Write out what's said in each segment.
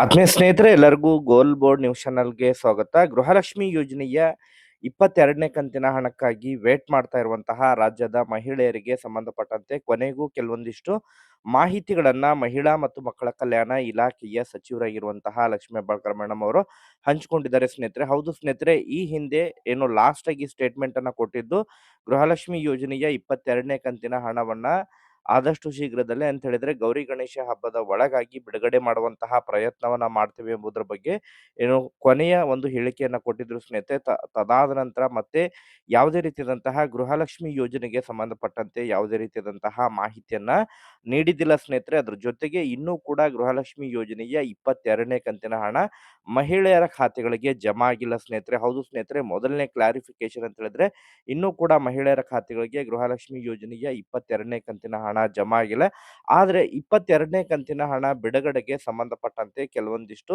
ಆತ್ಮೀಯ ಸ್ನೇಹಿತರೆ, ಎಲ್ಲರಿಗೂ ಗೋಲ್ ಬೋರ್ಡ್ ನ್ಯೂಸ್ ಚಾನಲ್ಗೆ ಸ್ವಾಗತ. ಗೃಹಲಕ್ಷ್ಮಿ ಯೋಜನೆಯ ಇಪ್ಪತ್ತೆರಡನೇ ಕಂತಿನ ಹಣಕ್ಕಾಗಿ ವೇಟ್ ಮಾಡ್ತಾ ಇರುವಂತಹ ರಾಜ್ಯದ ಮಹಿಳೆಯರಿಗೆ ಸಂಬಂಧಪಟ್ಟಂತೆ ಕೊನೆಗೂ ಕೆಲವೊಂದಿಷ್ಟು ಮಾಹಿತಿಗಳನ್ನ ಮಹಿಳಾ ಮತ್ತು ಮಕ್ಕಳ ಕಲ್ಯಾಣ ಇಲಾಖೆಯ ಸಚಿವರಾಗಿರುವಂತಹ ಲಕ್ಷ್ಮೀ ಹೆಬ್ಬಾಳ್ಕರ್ ಮೇಡಮ್ ಅವರು ಹಂಚಿಕೊಂಡಿದ್ದಾರೆ ಸ್ನೇಹಿತರೆ. ಹೌದು ಸ್ನೇಹಿತರೆ, ಈ ಹಿಂದೆ ಏನು ಲಾಸ್ಟ್ ಆಗಿ ಸ್ಟೇಟ್ಮೆಂಟ್ ಅನ್ನ ಕೊಟ್ಟಿದ್ದು ಗೃಹಲಕ್ಷ್ಮಿ ಯೋಜನೆಯ ಇಪ್ಪತ್ತೆರಡನೇ ಕಂತಿನ ಹಣವನ್ನ ಆದಷ್ಟು ಶೀಘ್ರದಲ್ಲೇ ಅಂತ ಹೇಳಿದ್ರೆ ಗೌರಿ ಗಣೇಶ ಹಬ್ಬದ ಒಳಗಾಗಿ ಬಿಡುಗಡೆ ಮಾಡುವಂತಹ ಪ್ರಯತ್ನವನ್ನ ಮಾಡ್ತೇವೆ ಎಂಬುದರ ಬಗ್ಗೆ ಏನು ಕೊನೆಯ ಒಂದು ಹೇಳಿಕೆಯನ್ನ ಕೊಟ್ಟಿದ್ರು ಸ್ನೇಹಿತರೆ ತದಾದ ನಂತರ ಮತ್ತೆ ಯಾವುದೇ ರೀತಿಯಾದಂತಹ ಗೃಹಲಕ್ಷ್ಮಿ ಯೋಜನೆಗೆ ಸಂಬಂಧಪಟ್ಟಂತೆ ಯಾವುದೇ ರೀತಿಯಾದಂತಹ ಮಾಹಿತಿಯನ್ನ ನೀಡಿದ್ದಿಲ್ಲ ಸ್ನೇಹಿತರೆ. ಅದ್ರ ಜೊತೆಗೆ ಇನ್ನೂ ಕೂಡ ಗೃಹಲಕ್ಷ್ಮಿ ಯೋಜನೆಯ ಇಪ್ಪತ್ತೆರಡನೇ ಕಂತಿನ ಹಣ ಮಹಿಳೆಯರ ಖಾತೆಗಳಿಗೆ ಜಮಾ ಆಗಿಲ್ಲ ಸ್ನೇಹಿತರೆ. ಹೌದು ಸ್ನೇಹಿತರೆ, ಮೊದಲನೇ ಕ್ಲಾರಿಫಿಕೇಶನ್ ಅಂತ ಹೇಳಿದ್ರೆ ಇನ್ನೂ ಕೂಡ ಮಹಿಳೆಯರ ಖಾತೆಗಳಿಗೆ ಗೃಹಲಕ್ಷ್ಮಿ ಯೋಜನೆಯ ಇಪ್ಪತ್ತೆರಡನೇ ಕಂತಿನ ಹಣ ಜಮಾ ಆಗಿಲ್ಲ ಆದರೆ ಇಪ್ಪತ್ತೆರಡನೇ ಕಂತಿನ ಹಣ ಬಿಡುಗಡೆಗೆ ಸಂಬಂಧಪಟ್ಟಂತೆ ಕೆಲವೊಂದಿಷ್ಟು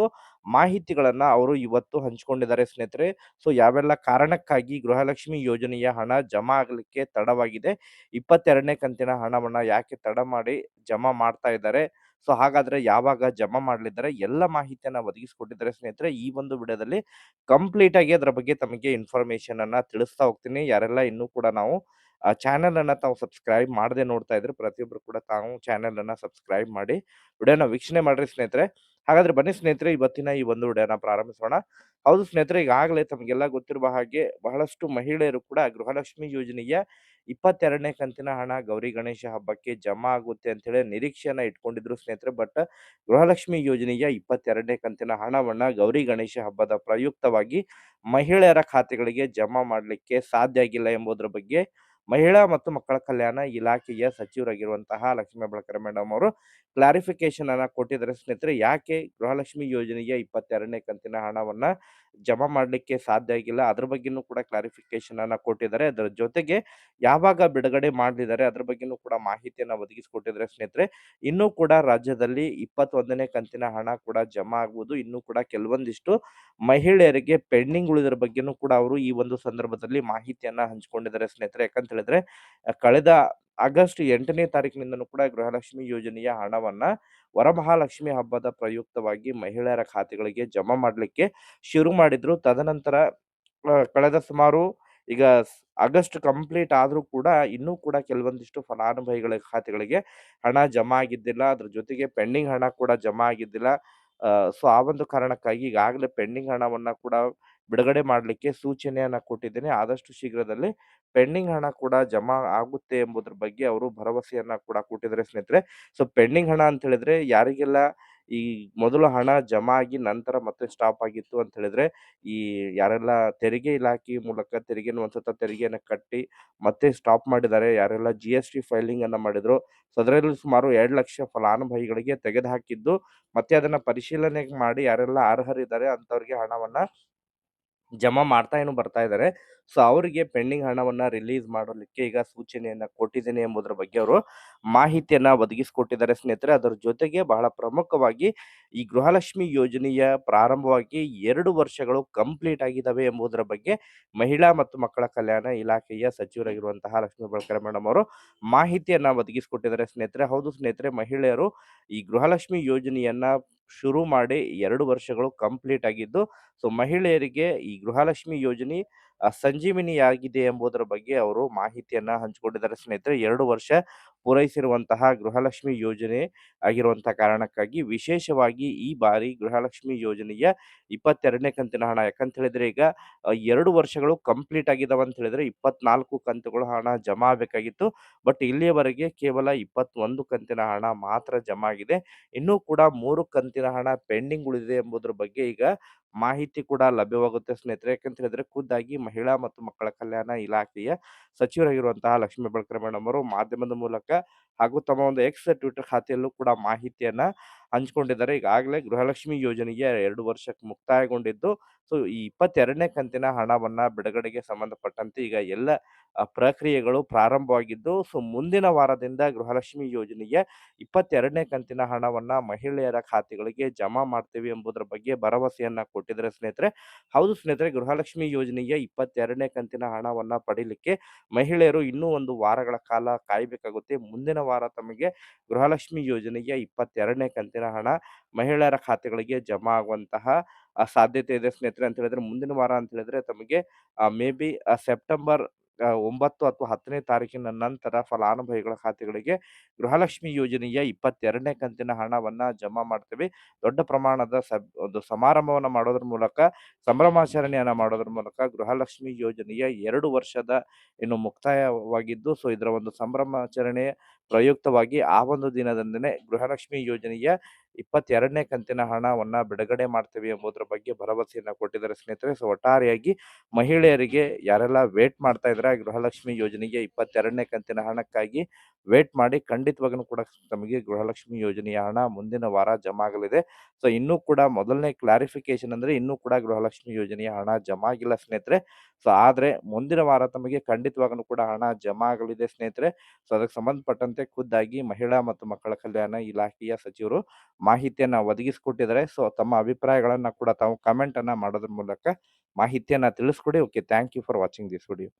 ಮಾಹಿತಿಗಳನ್ನು ಅವರು ಇವತ್ತು ಹಂಚಿಕೊಂಡಿದ್ದಾರೆ ಸ್ನೇಹಿತರೆ. ಸೊ, ಯಾವೆಲ್ಲ ಕಾರಣಕ್ಕಾಗಿ ಗೃಹಲಕ್ಷ್ಮಿ ಯೋಜನೆಯ ಹಣ ಜಮಾ ಆಗಲಿಕ್ಕೆ ತಡವಾಗಿದೆ, ಇಪ್ಪತ್ತೆರಡನೇ ಕಂತಿನ ಹಣವನ್ನ ಯಾಕೆ ತಡ ಮಾಡಿ ಜಮಾ ಮಾಡ್ತಾ ಇದ್ದಾರೆ, ಸೊ, ಹಾಗಾದ್ರೆ ಯಾವಾಗ ಜಮಾ ಮಾಡಲಿದ್ದಾರೆ, ಎಲ್ಲ ಮಾಹಿತಿಯನ್ನು ಒದಗಿಸಿಕೊಟ್ಟಿದ್ದಾರೆ ಸ್ನೇಹಿತರೆ. ಈ ಒಂದು ವಿಡಿಯೋದಲ್ಲಿ ಕಂಪ್ಲೀಟ್ ಆಗಿ ಅದರ ಬಗ್ಗೆ ತಮಗೆ ಇನ್ಫಾರ್ಮೇಶನ್ ಅನ್ನ ತಿಳಿಸ್ತಾ ಹೋಗ್ತೀನಿ. ಯಾರೆಲ್ಲ ಇನ್ನೂ ಕೂಡ ನಾವು ಆ ಚಾನೆಲ್ ಅನ್ನ ತಾವು ಸಬ್ಸ್ಕ್ರೈಬ್ ಮಾಡದೆ ನೋಡ್ತಾ ಇದ್ರೆ ಪ್ರತಿಯೊಬ್ಬರು ಕೂಡ ತಾವು ಚಾನೆಲ್ ಅನ್ನ ಸಬ್ಸ್ಕ್ರೈಬ್ ಮಾಡಿ ವಿಡಿಯೋನ ವೀಕ್ಷಣೆ ಮಾಡ್ರಿ ಸ್ನೇಹಿತರೆ. ಹಾಗಾದ್ರೆ ಬನ್ನಿ ಸ್ನೇಹಿತರೆ, ಇವತ್ತಿನ ಈ ಒಂದು ವಿಡಿಯೋನ ಪ್ರಾರಂಭಿಸೋಣ. ಹೌದು ಸ್ನೇಹಿತರೆ, ಈಗಾಗಲೇ ತಮಗೆಲ್ಲ ಗೊತ್ತಿರುವ ಹಾಗೆ ಬಹಳಷ್ಟು ಮಹಿಳೆಯರು ಕೂಡ ಗೃಹಲಕ್ಷ್ಮಿ ಯೋಜನೆಯ ಇಪ್ಪತ್ತೆರಡನೇ ಕಂತಿನ ಹಣ, ಗೌರಿ ಗಣೇಶ ಹಬ್ಬಕ್ಕೆ ಜಮಾ ಆಗುತ್ತೆ ಅಂತೇಳಿ ನಿರೀಕ್ಷೆಯನ್ನ ಇಟ್ಕೊಂಡಿದ್ರು ಸ್ನೇಹಿತರೆ. ಬಟ್ ಗೃಹಲಕ್ಷ್ಮಿ ಯೋಜನೆಯ ಇಪ್ಪತ್ತೆರಡನೇ ಕಂತಿನ ಹಣವನ್ನ ಗೌರಿ ಗಣೇಶ ಹಬ್ಬದ ಪ್ರಯುಕ್ತವಾಗಿ ಮಹಿಳೆಯರ ಖಾತೆಗಳಿಗೆ ಜಮಾ ಮಾಡಲಿಕ್ಕೆ ಸಾಧ್ಯ ಆಗಿಲ್ಲ ಎಂಬುದರ ಬಗ್ಗೆ ಮಹಿಳಾ ಮತ್ತು ಮಕ್ಕಳ ಕಲ್ಯಾಣ ಇಲಾಖೆಯ ಸಚಿವರಾಗಿರುವಂತಹ ಲಕ್ಷ್ಮೀ ಬಳಕರ ಮೇಡಮ್ ಅವರು ಕ್ಲಾರಿಫಿಕೇಶನ್ ಅನ್ನ ಕೊಟ್ಟಿದ್ದಾರೆ. ಸ್ನೇಹಿತರೆ, ಯಾಕೆ ಗೃಹಲಕ್ಷ್ಮಿ ಯೋಜನೆಯ ಇಪ್ಪತ್ತೆರಡನೇ ಕಂತಿನ ಹಣವನ್ನ ಜಮಾ ಮಾಡಲಿಕ್ಕೆ ಸಾಧ್ಯ ಆಗಿಲ್ಲ? ಅದ್ರ ಬಗ್ಗೆನೂ ಕೂಡ ಕ್ಲಾರಿಫಿಕೇಶನ್ ಅನ್ನ ಕೊಟ್ಟಿದ್ದಾರೆ. ಅದರ ಜೊತೆಗೆ ಯಾವಾಗ ಬಿಡುಗಡೆ ಮಾಡಲಿದ್ದಾರೆ? ಅದ್ರ ಬಗ್ಗೆನೂ ಕೂಡ ಮಾಹಿತಿಯನ್ನ ಒದಗಿಸಿಕೊಟ್ಟಿದ್ದಾರೆ. ಸ್ನೇಹಿತರೆ, ಇನ್ನೂ ಕೂಡ ರಾಜ್ಯದಲ್ಲಿ ಇಪ್ಪತ್ತೊಂದನೇ ಕಂತಿನ ಹಣ ಕೂಡ ಜಮಾ ಆಗುವುದು. ಇನ್ನೂ ಕೂಡ ಕೆಲವೊಂದಿಷ್ಟು ಮಹಿಳೆಯರಿಗೆ ಪೆಂಡಿಂಗ್ ಉಳಿದ್ರ ಬಗ್ಗೆನೂ ಕೂಡ ಅವರು ಈ ಒಂದು ಸಂದರ್ಭದಲ್ಲಿ ಮಾಹಿತಿಯನ್ನ ಹಂಚಿಕೊಂಡಿದ್ದಾರೆ. ಸ್ನೇಹಿತರೆ ಯಾಕಂತ ಹೇಳಿದ್ರೆ ಕಳೆದ ಆಗಸ್ಟ್ ಎಂಟನೇ ತಾರೀಕಿನಿಂದನೂ ಕೂಡ ಗೃಹಲಕ್ಷ್ಮಿ ಯೋಜನೆಯ ಹಣವನ್ನ ವರಮಹಾಲಕ್ಷ್ಮಿ ಹಬ್ಬದ ಪ್ರಯುಕ್ತವಾಗಿ ಮಹಿಳೆಯರ ಖಾತೆಗಳಿಗೆ ಜಮಾ ಮಾಡಲಿಕ್ಕೆ ಶುರು ಮಾಡಿದ್ರು. ತದನಂತರ ಕಳೆದ ಸುಮಾರು ಈಗ ಆಗಸ್ಟ್ ಕಂಪ್ಲೀಟ್ ಆದರೂ ಕೂಡ ಇನ್ನೂ ಕೂಡ ಕೆಲವೊಂದಿಷ್ಟು ಫಲಾನುಭವಿಗಳ ಖಾತೆಗಳಿಗೆ ಹಣ ಜಮಾ ಆಗಿದ್ದಿಲ್ಲ. ಅದ್ರ ಜೊತೆಗೆ ಪೆಂಡಿಂಗ್ ಹಣ ಕೂಡ ಜಮಾ ಆಗಿದ್ದಿಲ್ಲ. ಸೊ ಆ ಒಂದು ಕಾರಣಕ್ಕಾಗಿ ಈಗಾಗಲೇ ಪೆಂಡಿಂಗ್ ಹಣವನ್ನ ಕೂಡ ಬಿಡುಗಡೆ ಮಾಡಲಿಕ್ಕೆ ಸೂಚನೆಯನ್ನ ಕೊಟ್ಟಿದ್ದೇನೆ. ಆದಷ್ಟು ಶೀಘ್ರದಲ್ಲಿ ಪೆಂಡಿಂಗ್ ಹಣ ಕೂಡ ಜಮಾ ಆಗುತ್ತೆ ಎಂಬುದ್ರ ಬಗ್ಗೆ ಅವರು ಭರವಸೆಯನ್ನ ಕೂಡ ಕೊಟ್ಟಿದ್ದಾರೆ ಸ್ನೇಹಿತರೆ. ಸೊ, ಪೆಂಡಿಂಗ್ ಹಣ ಅಂತ ಹೇಳಿದ್ರೆ ಯಾರಿಗೆಲ್ಲ ಈ ಮೊದಲು ಹಣ ಜಮಾ ಆಗಿ ನಂತರ ಮತ್ತೆ ಸ್ಟಾಪ್ ಆಗಿತ್ತು ಅಂತ ಹೇಳಿದ್ರೆ ಈ ಯಾರೆಲ್ಲ ತೆರಿಗೆ ಇಲಾಖೆ ಮೂಲಕ ತೆರಿಗೆನ ಒಂದ್ಸತ ತೆರಿಗೆಯನ್ನು ಕಟ್ಟಿ ಮತ್ತೆ ಸ್ಟಾಪ್ ಮಾಡಿದ್ದಾರೆ. ಯಾರೆಲ್ಲ ಜಿ ಎಸ್ ಟಿ ಫೈಲಿಂಗ್ ಅನ್ನ ಮಾಡಿದ್ರು. ಸೊ ಅದರಲ್ಲಿ ಸುಮಾರು ಎರಡು ಲಕ್ಷ ಫಲಾನುಭವಿಗಳಿಗೆ ತೆಗೆದುಹಾಕಿದ್ದು. ಮತ್ತೆ ಅದನ್ನ ಪರಿಶೀಲನೆ ಮಾಡಿ ಯಾರೆಲ್ಲ ಅರ್ಹರಿದ್ದಾರೆ ಅಂತವ್ರಿಗೆ ಹಣವನ್ನ ಜಮಾ ಮಾಡ್ತಾ ಏನು ಬರ್ತಾ ಇದ್ದಾರೆ ಸೊ, ಅವರಿಗೆ ಪೆಂಡಿಂಗ್ ಹಣವನ್ನ ರಿಲೀಸ್ ಮಾಡಲಿಕ್ಕೆ ಈಗ ಸೂಚನೆಯನ್ನ ಕೊಟ್ಟಿದ್ದೇನೆ ಎಂಬುದರ ಬಗ್ಗೆ ಅವರು ಮಾಹಿತಿಯನ್ನ ಒದಗಿಸಿಕೊಟ್ಟಿದ್ದಾರೆ ಸ್ನೇಹಿತರೆ. ಅದರ ಜೊತೆಗೆ ಬಹಳ ಪ್ರಮುಖವಾಗಿ ಈ ಗೃಹಲಕ್ಷ್ಮಿ ಯೋಜನೆಯ ಪ್ರಾರಂಭವಾಗಿ ಎರಡು ವರ್ಷಗಳು ಕಂಪ್ಲೀಟ್ ಆಗಿದ್ದಾವೆ ಎಂಬುದರ ಬಗ್ಗೆ ಮಹಿಳಾ ಮತ್ತು ಮಕ್ಕಳ ಕಲ್ಯಾಣ ಇಲಾಖೆಯ ಸಚಿವರಾಗಿರುವಂತಹ ಲಕ್ಷ್ಮೀ ಬಳಕರೆ ಮೇಡಮ್ ಅವರು ಮಾಹಿತಿಯನ್ನ ಒದಗಿಸಿಕೊಟ್ಟಿದ್ದಾರೆ ಸ್ನೇಹಿತರೆ. ಹೌದು ಸ್ನೇಹಿತರೆ, ಮಹಿಳೆಯರು ಈ ಗೃಹಲಕ್ಷ್ಮಿ ಯೋಜನೆಯನ್ನ ಶುರು ಮಾಡಿ ಎರಡು ವರ್ಷಗಳು ಕಂಪ್ಲೀಟ್ ಆಗಿದ್ದು, ಸೊ ಮಹಿಳೆಯರಿಗೆ ಈ ಗೃಹಲಕ್ಷ್ಮಿ ಯೋಜನೆ ಸಂಜೀವಿನಿ ಆಗಿದೆ ಎಂಬುದರ ಬಗ್ಗೆ ಅವರು ಮಾಹಿತಿಯನ್ನ ಹಂಚಿಕೊಂಡಿದ್ದಾರೆ. ಸ್ನೇಹಿತರೆ, ಎರಡು ವರ್ಷ ಪೂರೈಸಿರುವಂತಹ ಗೃಹಲಕ್ಷ್ಮಿ ಯೋಜನೆ ಆಗಿರುವಂತಹ ಕಾರಣಕ್ಕಾಗಿ ವಿಶೇಷವಾಗಿ ಈ ಬಾರಿ ಗೃಹಲಕ್ಷ್ಮಿ ಯೋಜನೆಯ ಇಪ್ಪತ್ತೆರಡನೇ ಕಂತಿನ ಹಣ. ಯಾಕಂತ ಹೇಳಿದ್ರೆ ಈಗ ಎರಡು ವರ್ಷಗಳು ಕಂಪ್ಲೀಟ್ ಆಗಿದಾವೆ ಅಂತ ಹೇಳಿದ್ರೆ ಇಪ್ಪತ್ನಾಲ್ಕು ಕಂತುಗಳು ಹಣ ಜಮಾ ಆಗಬೇಕಾಗಿತ್ತು. ಬಟ್ ಇಲ್ಲಿಯವರೆಗೆ ಕೇವಲ ಇಪ್ಪತ್ತೊಂದು ಕಂತಿನ ಹಣ ಮಾತ್ರ ಜಮಾ ಆಗಿದೆ. ಇನ್ನೂ ಕೂಡ ಮೂರು ಕಂತಿನ ಹಣ ಪೆಂಡಿಂಗ್ ಉಳಿದಿದೆ ಎಂಬುದರ ಬಗ್ಗೆ ಈಗ ಮಾಹಿತಿ ಕೂಡ ಲಭ್ಯವಾಗುತ್ತೆ ಸ್ನೇಹಿತರೆ. ಯಾಕಂತ ಹೇಳಿದ್ರೆ ಖುದ್ದಾಗಿ ಮಹಿಳಾ ಮತ್ತು ಮಕ್ಕಳ ಕಲ್ಯಾಣ ಇಲಾಖೆಯ ಸಚಿವರಾಗಿರುವಂತಹ ಲಕ್ಷ್ಮೀ ಬೆಳಕರ ಮೇಡಮ್ ಅವರು ಮಾಧ್ಯಮದ ಮೂಲಕ ಹಾಗೂ ತಮ್ಮ ಒಂದು ಎಕ್ಸ್ ಟ್ವಿಟರ್ ಖಾತೆಯಲ್ಲೂ ಕೂಡ ಮಾಹಿತಿಯನ್ನ ಹಂಚಿಕೊಂಡಿದ್ದಾರೆ. ಈಗಾಗಲೇ ಗೃಹಲಕ್ಷ್ಮಿ ಯೋಜನೆಗೆ ಎರಡು ವರ್ಷಕ್ಕೆ ಮುಕ್ತಾಯಗೊಂಡಿದ್ದು. ಸೊ, ಈ ಇಪ್ಪತ್ತೆರಡನೇ ಕಂತಿನ ಹಣವನ್ನ ಬಿಡುಗಡೆಗೆ ಸಂಬಂಧಪಟ್ಟಂತೆ ಈಗ ಎಲ್ಲ ಪ್ರಕ್ರಿಯೆಗಳು ಪ್ರಾರಂಭವಾಗಿದ್ದು, ಸೊ, ಮುಂದಿನ ವಾರದಿಂದ ಗೃಹಲಕ್ಷ್ಮಿ ಯೋಜನೆಗೆ ಇಪ್ಪತ್ತೆರಡನೇ ಕಂತಿನ ಹಣವನ್ನ ಮಹಿಳೆಯರ ಖಾತೆಗಳಿಗೆ ಜಮಾ ಮಾಡ್ತೀವಿ ಎಂಬುದರ ಬಗ್ಗೆ ಭರವಸೆಯನ್ನ ಕೊಟ್ಟಿದ್ದಾರೆ ಸ್ನೇಹಿತರೆ, ಹೌದು ಸ್ನೇಹಿತರೆ, ಗೃಹಲಕ್ಷ್ಮಿ ಯೋಜನೆಗೆ ಇಪ್ಪತ್ತೆರಡನೇ ಕಂತಿನ ಹಣವನ್ನ ಪಡೀಲಿಕ್ಕೆ ಮಹಿಳೆಯರು ಇನ್ನೂ ಒಂದು ವಾರಗಳ ಕಾಲ ಕಾಯಬೇಕಾಗುತ್ತೆ. ಮುಂದಿನ ವಾರ ತಮಗೆ ಗೃಹಲಕ್ಷ್ಮಿ ಯೋಜನೆಗೆ ಇಪ್ಪತ್ತೆರಡನೇ ಕಂತಿನ ಕಂತಿನ ಹಣ ಮಹಿಳೆಯರ ಖಾತೆಗಳಿಗೆ ಜಮಾ ಆಗುವಂತಹ ಸಾಧ್ಯತೆ ಇದೆ ಸ್ನೇಹಿತರೆ ಅಂತ ಹೇಳಿದ್ರೆ ಮುಂದಿನ ವಾರ ಅಂತ ಹೇಳಿದ್ರೆ ತಮಗೆ ಮೇ ಬಿ ಸೆಪ್ಟೆಂಬರ್ ಒಂಬತ್ತು ಅಥವಾ ಹತ್ತನೇ ತಾರೀಕಿನ ನಂತರ ಫಲಾನುಭವಿಗಳ ಖಾತೆಗಳಿಗೆ ಗೃಹಲಕ್ಷ್ಮಿ ಯೋಜನೆಯ ಇಪ್ಪತ್ತೆರಡನೇ ಕಂತಿನ ಹಣವನ್ನ ಜಮಾ ಮಾಡ್ತೇವೆ. ದೊಡ್ಡ ಪ್ರಮಾಣದ ಸಬ್, ಒಂದು ಸಮಾರಂಭವನ್ನು ಮಾಡೋದ್ರ ಮೂಲಕ, ಸಂಭ್ರಮಾಚರಣೆಯನ್ನು ಮಾಡೋದ್ರ ಮೂಲಕ ಗೃಹಲಕ್ಷ್ಮಿ ಯೋಜನೆಯ ಎರಡು ವರ್ಷದ ಇನ್ನು ಮುಕ್ತಾಯವಾಗಿದ್ದು, ಸೊ ಇದರ ಒಂದು ಸಂಭ್ರಮಾಚರಣೆಯ ಪ್ರಯುಕ್ತವಾಗಿ ಆ ಒಂದು ದಿನದಂದನೇ ಗೃಹಲಕ್ಷ್ಮಿ ಯೋಜನೆಯ ಇಪ್ಪತ್ತೆರಡನೇ ಕಂತಿನ ಹಣವನ್ನು ಬಿಡುಗಡೆ ಮಾಡ್ತೀವಿ ಎಂಬುದರ ಬಗ್ಗೆ ಭರವಸೆಯನ್ನು ಕೊಟ್ಟಿದ್ದಾರೆ ಸ್ನೇಹಿತರೆ. ಸೊ ಒಟ್ಟಾರೆಯಾಗಿ ಮಹಿಳೆಯರಿಗೆ ಯಾರೆಲ್ಲ ವೇಟ್ ಮಾಡ್ತಾ ಇದ್ದಾರೆ ಗೃಹಲಕ್ಷ್ಮಿ ಯೋಜನೆಗೆ ಇಪ್ಪತ್ತೆರಡನೇ ಕಂತಿನ ಹಣಕ್ಕಾಗಿ ವೇಟ್ ಮಾಡಿ ಖಂಡಿತವಾಗೂ ಕೂಡ ತಮಗೆ ಗೃಹಲಕ್ಷ್ಮಿ ಯೋಜನೆಯ ಹಣ ಮುಂದಿನ ವಾರ ಜಮಾ ಆಗಲಿದೆ ಸೊ ಇನ್ನೂ ಕೂಡ ಮೊದಲನೇ ಕ್ಲಾರಿಫಿಕೇಶನ್ ಅಂದರೆ ಇನ್ನೂ ಕೂಡ ಗೃಹಲಕ್ಷ್ಮಿ ಯೋಜನೆಯ ಹಣ ಜಮಾ ಆಗಿಲ್ಲ ಸ್ನೇಹಿತರೆ. ಸೊ ಆದರೆ ಮುಂದಿನ ವಾರ ತಮಗೆ ಖಂಡಿತವಾಗೂ ಕೂಡ ಹಣ ಜಮಾ ಆಗಲಿದೆ ಸ್ನೇಹಿತರೆ. ಸೊ ಅದಕ್ಕೆ ಸಂಬಂಧಪಟ್ಟಂತೆ ಖುದ್ದಾಗಿ ಮಹಿಳಾ ಮತ್ತು ಮಕ್ಕಳ ಕಲ್ಯಾಣ ಇಲಾಖೆಯ ಸಚಿವರು ಮಾಹಿತಿಯನ್ನ ಒದಗಿಸಿಕೊಟ್ಟಿದ್ದಾರೆ. ಸೊ, ತಮ್ಮ ಅಭಿಪ್ರಾಯಗಳನ್ನು ಕೂಡ ತಾವು ಕಮೆಂಟನ್ನು ಮಾಡೋದ್ರ ಮೂಲಕ ಮಾಹಿತಿಯನ್ನು ತಿಳಿಸ್ಕೊಡಿ. Okay thank you for watching this video